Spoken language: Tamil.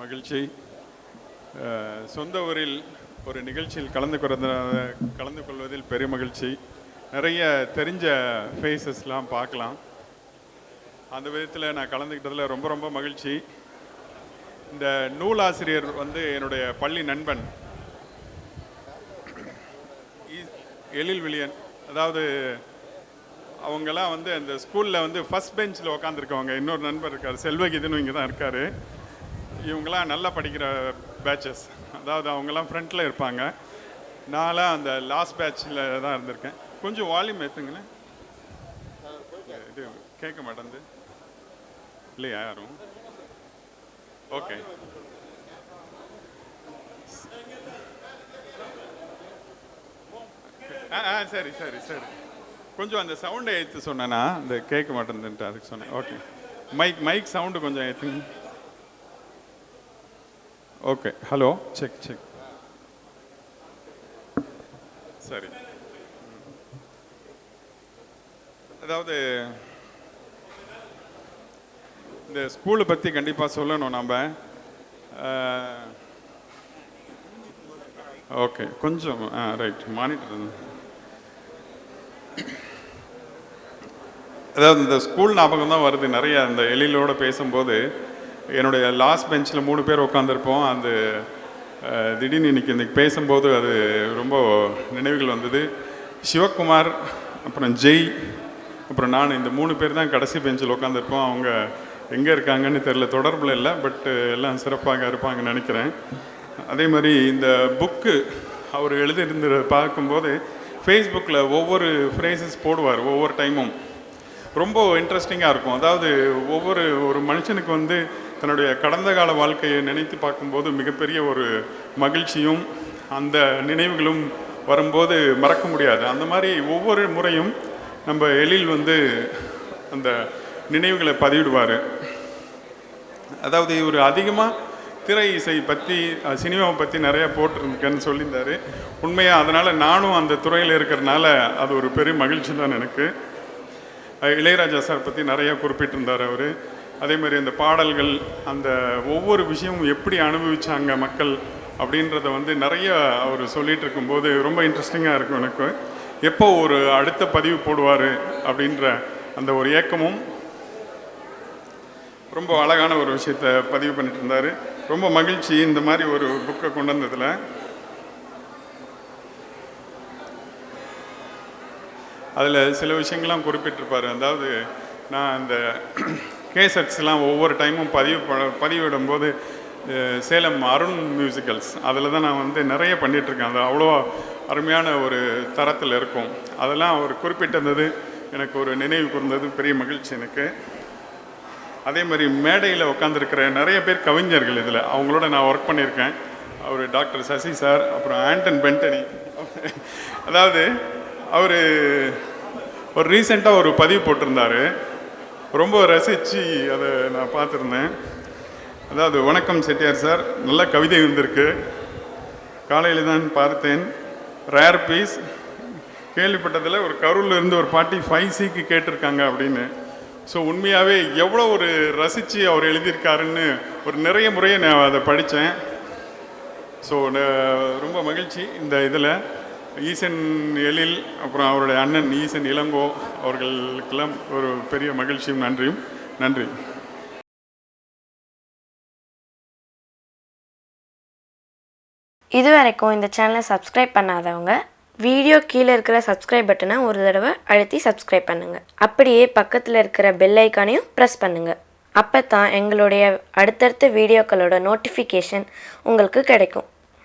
மகிழ்ச்சி. சொந்த ஊரில் ஒரு நிகழ்ச்சியில் கலந்து கொள்வது கலந்து கொள்வதில் பெரிய மகிழ்ச்சி. நிறைய தெரிஞ்ச ஃபேஸஸ்லாம் பார்க்கலாம். அந்த விதத்தில் நான் கலந்துக்கிட்டதில் ரொம்ப ரொம்ப மகிழ்ச்சி. இந்த நூலாசிரியர் வந்து என்னுடைய பள்ளி நண்பன். எழில் விளியன் அதாவது அவங்கெல்லாம் வந்து அந்த ஸ்கூலில் வந்து ஃபஸ்ட் பெஞ்சில் உட்காந்துருக்கவங்க இன்னொரு நண்பர் இருக்கார் செல்வகிதனும் இங்கே தான் இருக்கார். இவங்கெல்லாம் நல்லா படிக்கிற பேட்சஸ் அதாவது அவங்கெல்லாம் ஃப்ரண்ட்டில் இருப்பாங்க. நான்லாம் அந்த லாஸ்ட் பேட்சில் தான் இருந்திருக்கேன். கொஞ்சம் வால்யூம் ஏற்றுங்களேன் இது கேட்க மாட்டேங்குது. இல்லையா யாரும். ஓகே ஆ ஆ சரி சரி சரி. கொஞ்சம் அந்த சவுண்டை ஏற்று சொன்னேன்னா அந்த கேட்க மாட்டேன்ட்டு அதுக்கு சொன்னேன். ஓகே மைக் மைக் சவுண்டு கொஞ்சம் ஏற்றுங்க ஓகே ஹலோ செக் செக் சரி அதாவது இந்த ஸ்கூலை பற்றி கண்டிப்பாக சொல்லணும் நம்ம ஓகே கொஞ்சம் ஆ ரைட் மானிட்டர் அதாவது இந்த ஸ்கூல் ஞாபகம் தான் வருது. நிறைய அந்த எழிலோட பேசும்போது என்னுடைய லாஸ்ட் பெஞ்சில் மூணு பேர் உட்காந்துருப்போம் அந்த திடீர்னு இன்னைக்கு இன்றைக்கி பேசும்போது அது ரொம்ப நினைவுகள் வந்தது. சிவகுமார் அப்புறம் ஜெய் அப்புறம் நான் இந்த மூணு பேர் தான் கடைசி பெஞ்சில் உட்காந்துருப்போம் அவங்க எங்கே இருக்காங்கன்னு தெரில தொடர்பில் இல்லை பட் எல்லாம் சிறப்பாக இருப்பாங்கன்னு நினைக்கிறேன். அதே மாதிரி இந்த புக்கு அவர் எழுதியிருந்து பார்க்கும்போது ஃபேஸ்புக்கில் ஒவ்வொரு ஃப்ரேசஸ் போடுவார் ஒவ்வொரு டைமும் ரொம்ப இன்ட்ரெஸ்டிங்காக இருக்கும். அதாவது ஒவ்வொரு ஒரு மனுஷனுக்கு வந்து தன்னுடைய கடந்த கால வாழ்க்கையை நினைத்து பார்க்கும்போது மிகப்பெரிய ஒரு மகிழ்ச்சியும் அந்த நினைவுகளும் வரும்போது மறக்க முடியாது. அந்த மாதிரி ஒவ்வொரு முறையும் நம்ம எழில் வந்து அந்த நினைவுகளை பதிவிடுவார். அதாவது இவர் அதிகமாக திரை இசை பற்றி சினிமாவை பற்றி நிறையா போட்டிருக்கேன்னு சொல்லியிருந்தார். உண்மையாக அதனால் நானும் அந்த துறையில் இருக்கிறனால அது ஒரு பெரிய மகிழ்ச்சி தான் எனக்கு. இளையராஜா சார் பற்றி நிறையா குறிப்பிட்டிருந்தார் அவர். அதே மாதிரி அந்த பாடல்கள் அந்த ஒவ்வொரு விஷயமும் எப்படி அனுபவிச்சாங்க மக்கள் அப்படின்றத வந்து நிறைய அவர் சொல்லிட்டு இருக்கும்போது ரொம்ப இன்ட்ரெஸ்டிங்காக இருக்கும் எனக்கு. எப்போ ஒரு அடுத்த பதிவு போடுவார் அப்படின்ற அந்த ஒரு ஏக்கமும் ரொம்ப அழகான ஒரு விஷயத்தை பதிவு பண்ணிட்டு இருந்தார். ரொம்ப மகிழ்ச்சி இந்த மாதிரி ஒரு புக்கை கொண்டு வந்ததில். அதில் சில விஷயங்கள்லாம் குறிப்பிட்டிருப்பார். அதாவது நான் அந்த கேசட்ஸ்லாம் ஒவ்வொரு டைமும் பதிவு ப- பதிவிடும்போது சேலம் அருண் மியூசிக்கல்ஸ் அதில் தான் நான் வந்து நிறைய பண்ணிகிட்ருக்கேன் அது அவ்வளோ அருமையான ஒரு தரத்தில் இருக்கும். அதெல்லாம் அவர் குறிப்பிட்டிருந்தது. எனக்கு ஒரு நினைவு கூர்ந்தது. பெரிய மகிழ்ச்சி எனக்கு. அதே மாதிரி மேடையில் உட்காந்துருக்கிற நிறைய பேர் கவிஞர்கள் இதில். அவங்களோட நான் ஒர்க் பண்ணியிருக்கேன். அவர் டாக்டர் சசி சார் அப்புறம் ஆண்டன் பென்டனி அதாவது அவர் ஒரு ரீசெண்டாக ஒரு பதிவு போட்டிருந்தாரு. ரொம்ப ரசித்து அதை நான் பார்த்துருந்தேன். அதாவது வணக்கம் செட்டியார் சார். நல்ல கவிதை வந்திருக்கு. காலையில் தான் பார்த்தேன். ரேர் பீஸ் கேள்விப்பட்டதில் ஒரு கரூரில் இருந்து ஒரு பாட்டி ஃபைவ் சிக்கு கேட்டிருக்காங்க அப்படின்னு. ஸோ உண்மையாகவே எவ்வளோ ஒரு ரசித்து அவர் எழுதியிருக்காருன்னு ஒரு நிறைய முறையை நான் அதை படித்தேன். ஸோ ரொம்ப மகிழ்ச்சி இந்த இதில். ஈசன் எழில் அப்புறம் அவருடைய அண்ணன் ஈசன் இளங்கோ அவர்களுக்கெல்லாம் ஒரு பெரிய மகிழ்ச்சியும் நன்றியும். நன்றி. இது வரைக்கும் இந்த சேனலை சப்ஸ்கிரைப் பண்ணாதவங்க வீடியோ கீழே இருக்கிற சப்ஸ்கிரைப் பட்டனை ஒரு தடவை அழுத்தி சப்ஸ்கிரைப் பண்ணுங்கள் அப்படியே பக்கத்தில் இருக்கிற பெல் ஐக்கானையும் ப்ரெஸ் பண்ணுங்கள் அப்போ தான் எங்களுடைய அடுத்தடுத்த வீடியோக்களோட நோட்டிஃபிகேஷன் உங்களுக்கு கிடைக்கும்.